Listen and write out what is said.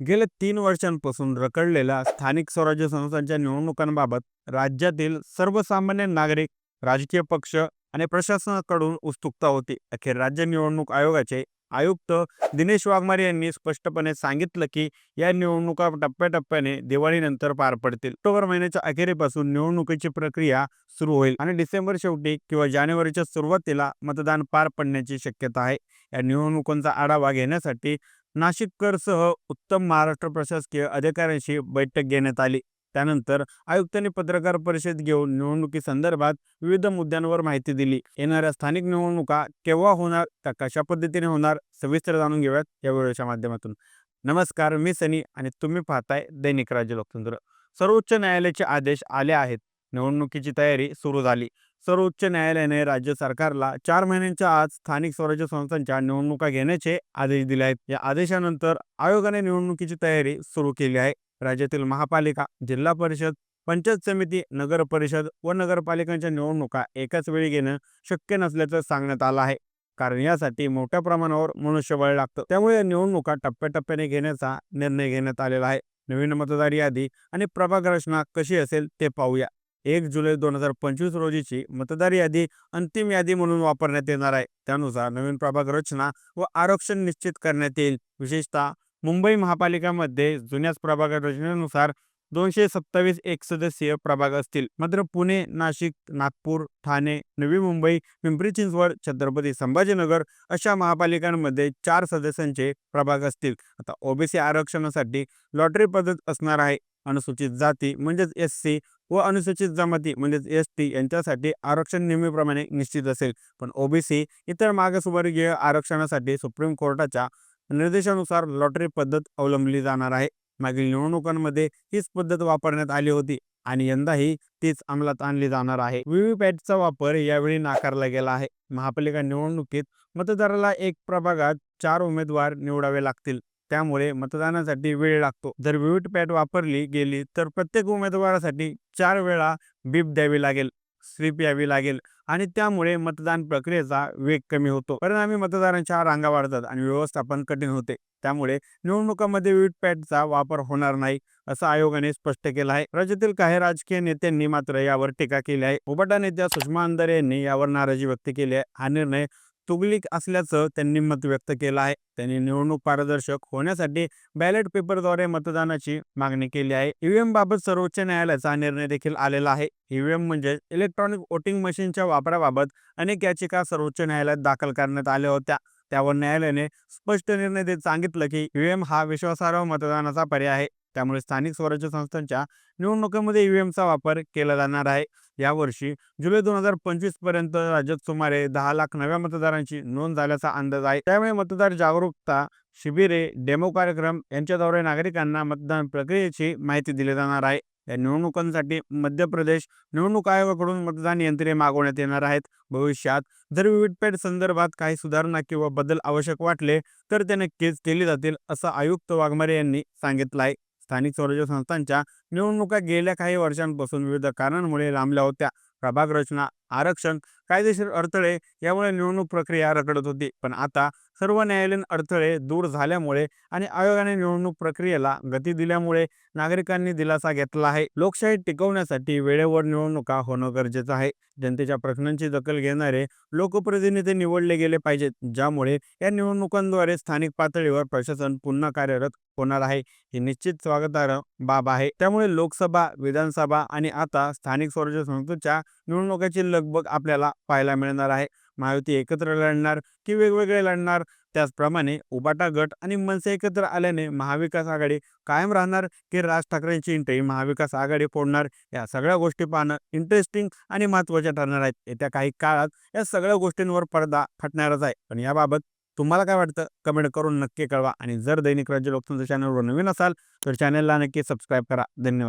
गेल्या तीन वर्षांपासून रखडलेल्या स्थानिक स्वराज्य संस्थांच्या निवडणुकांबाबत राज्यातील सर्वसामान्य नागरिक राजकीय पक्ष आणि प्रशासनाकडून उत्सुकता होती. अखेर राज्य निवडणूक आयोगाचे आयुक्त दिनेश वाघमारे यांनी स्पष्टपणे सांगितलं की या निवडणुका टप्प्याटप्प्याने दिवाळीनंतर पार पडतील. ऑक्टोबर महिन्याच्या अखेरीपासून निवडणुकीची प्रक्रिया सुरू होईल आणि डिसेंबर शेवटी किंवा जानेवारीच्या सुरुवातीला मतदान पार पडण्याची शक्यता आहे. या निवडणुकांचा आढावा घेण्यासाठी नाशिककरसह उत्तम महाराष्ट्र प्रशासकीय अधिकाऱ्यांशी बैठक घेण्यात आली. त्यानंतर आयुक्तांनी पत्रकार परिषद घेऊन निवडणुकीसंदर्भात विविध मुद्द्यांवर माहिती दिली. येणाऱ्या स्थानिक निवडणुका केव्हा होणार त्या कशा पद्धतीने होणार सविस्तर जाणून घेऊयात या व्हिडिओच्या माध्यमातून. नमस्कार मी सनी आणि तुम्ही पाहताय दैनिक राज्य लोकतंत्र सर्वोच्च न्यायालयाचे आदेश आले आहेत. निवडणुकीची तयारी सुरू झाली. सर्वोच्च न्यायालयाने राज्य सरकारला चार महिन्यांच्या आत स्थानिक स्वराज्य संस्थांच्या निवडणुका घेण्याचे आदेश दिले आहेत. या आदेशानंतर आयोगाने निवडणुकीची तयारी सुरू केली आहे. राज्यातील महापालिका जिल्हा परिषद पंचायत समिती नगर परिषद व नगरपालिकांच्या निवडणुका एकाच वेळी घेणं शक्य नसल्याचं सांगण्यात आलं आहे. कारण यासाठी मोठ्या प्रमाणावर मनुष्यबळ लागतं. त्यामुळे या निवडणुका टप्प्याटप्प्याने घेण्याचा निर्णय घेण्यात आलेला आहे. नवीन मतदार यादी आणि प्रभाग रचना कशी असेल ते पाहूया. एक जुलै दोन हजार पंचवीस रोजीची मतदार यादी अंतिम यादी म्हणून वापरण्यात येणार आहे. त्यानुसार नवीन प्रभाग रचना व आरक्षण निश्चित करण्यात येईल. विशेषतः मुंबई महापालिकामध्ये जुन्याच प्रभाग रचनेनुसार दोनशे सत्तावीस एक सदस्यीय प्रभाग असतील. मात्र पुणे नाशिक नागपूर ठाणे नवी मुंबई पिंपरी चिंचवड छत्रपती संभाजीनगर अशा महापालिकांमध्ये चार सदस्यांचे प्रभाग असतील. आता ओबीसी आरक्षणासाठी लॉटरी पद्धत असणार आहे. अनुसूचित जाती म्हणजेच एस सी व अनुसूचित जमाती म्हणजेच एस टी यांच्यासाठी आरक्षण नेहमीप्रमाणे निश्चित असेल. पण ओबीसी इतर मागासवर्गीय आरक्षणासाठी सुप्रीम कोर्टाच्या निर्देशानुसार लॉटरी पद्धत अवलंबली जाणार आहे. मागील निवडणुकांमध्ये हीच पद्धत वापरण्यात आली होती आणि यंदाही तीच अंमलात आणली जाणार आहे. व्हीव्हीपॅटचा वापर यावेळी नाकारला गेला आहे. महापालिका निवडणुकीत मतदाराला एक प्रभागात चार उमेदवार निवडावे लागतील. त्यामुळे मतदानासाठी वेळ लागतो. जर व्हीव्हीपॅट वापरली गेली तर प्रत्येक उमेदवारासाठी चार वेळा बीप द्यावी लागेल स्लिप यावी लागेल आणि त्यामुळे मतदान प्रक्रियेचा वेग कमी होतो. परिणामी मतदारांच्या रांगा वाढतात आणि व्यवस्थापन कठीण होते. त्यामुळे निवडणुकांमध्ये व्हीव्हीपॅटचा वापर होणार नाही असं आयोगाने स्पष्ट केलं आहे. राज्यातील काही राजकीय नेत्यांनी मात्र यावर टीका केली आहे. उबाटा नेत्या सुषमा अंधारे यांनी यावर नाराजी व्यक्त केली आहे. हा निर्णय तुगलिक असल्याचं त्यांनी मत व्यक्त केलं आहे. त्यांनी निवडणूक पारदर्शक होण्यासाठी बॅलेट पेपरद्वारे मतदानाची मागणी केली आहे. ईव्हीएम बाबत सर्वोच्च न्यायालयाचा निर्णय देखील आलेला आहे. ईव्हीएम म्हणजे इलेक्ट्रॉनिक वोटिंग मशीनच्या वापराबाबत अनेक याचिका सर्वोच्च न्यायालयात दाखल करण्यात आल्या होत्या. त्यावर न्यायालयाने स्पष्ट निर्णय देत सांगितलं की ईव्हीएम हा विश्वासार्ह मतदानाचा पर्याय आहे. त्यामुळे स्थानिक स्वराज्य संस्थांच्या निवडणुकीमध्ये ईव्हीएमचा वापर केला जाणार आहे. यावर्षी जुलै दोन हजार पंचवीसपर्यंत राज्यात सुमारे दहा लाख नव्या मतदारांची नोंद झाल्याचा अंदाज आहे. त्यामुळे मतदार जागरूकता शिबिरे डेमो कार्यक्रम यांच्याद्वारे नागरिकांना मतदान प्रक्रियेची माहिती दिली जाणार आहे. या निवडणुकांसाठी मध्य प्रदेश निवडणूक आयोगाकडून मतदान यंत्रे मागवण्यात येणार आहेत. भविष्यात जर व्हीव्हीपॅट संदर्भात काही सुधारणा किंवा बदल आवश्यक वाटले तर ते नक्कीच केली जातील असं आयुक्त वाघमारे यांनी सांगितलं आहे स्थानिक स्वराज्य संस्थांच्या निवडणुका गेल्या काही वर्षांपासून विविध कारणांमुळे लांबल्या होत्या. प्रभाग रचना आरक्षण कायदेशीर अडथळे यामुळे निवडणूक प्रक्रिया रखडत होती. पण आता सर्व न्यायालयीन अडथळे दूर झाल्यामुळे आणि आयोगाने निवडणूक प्रक्रियेला गती दिल्यामुळे नागरिकांनी दिलासा घेतला आहे. लोकशाही टिकवण्यासाठी वेळेवर निवडणुका होणं गरजेचं आहे. जनतेच्या प्रश्नांची दखल घेणारे लोकप्रतिनिधी निवडले गेले पाहिजेत ज्यामुळे या निवडणुकांद्वारे स्थानिक पातळीवर प्रशासन पुन्हा कार्यरत होणार आहे. ही निश्चित स्वागतार्ह बाब आहे. त्यामुळे लोकसभा विधानसभा आणि आता स्थानिक स्वराज्य संस्थेच्या निवडणुकाची लगबग आपल्याला पाहायला मिळणार आहे. महायुती एकत्र लढणार की वेगवेगळे लढणार? त्याचप्रमाणे उबाटा गट आणि मनसे एकत्र आल्याने महाविकास आघाडी कायम राहणार की राज ठाकरेंची इंटरी महाविकास आघाडी फोडणार? या सगळ्या गोष्टी पाहणं इंटरेस्टिंग आणि महत्त्वाच्या ठरणार आहेत. येत्या काही काळात या सगळ्या गोष्टींवर पडदा फटणारच आहे. पण याबाबत तुम्हाला काय वाटतं? कमेंट करून नक्की कळवा. आणि जर दैनिक राज्य लोकतंत्र चॅनलवर नवीन असाल तर चॅनलला नक्की सबस्क्राईब करा. धन्यवाद.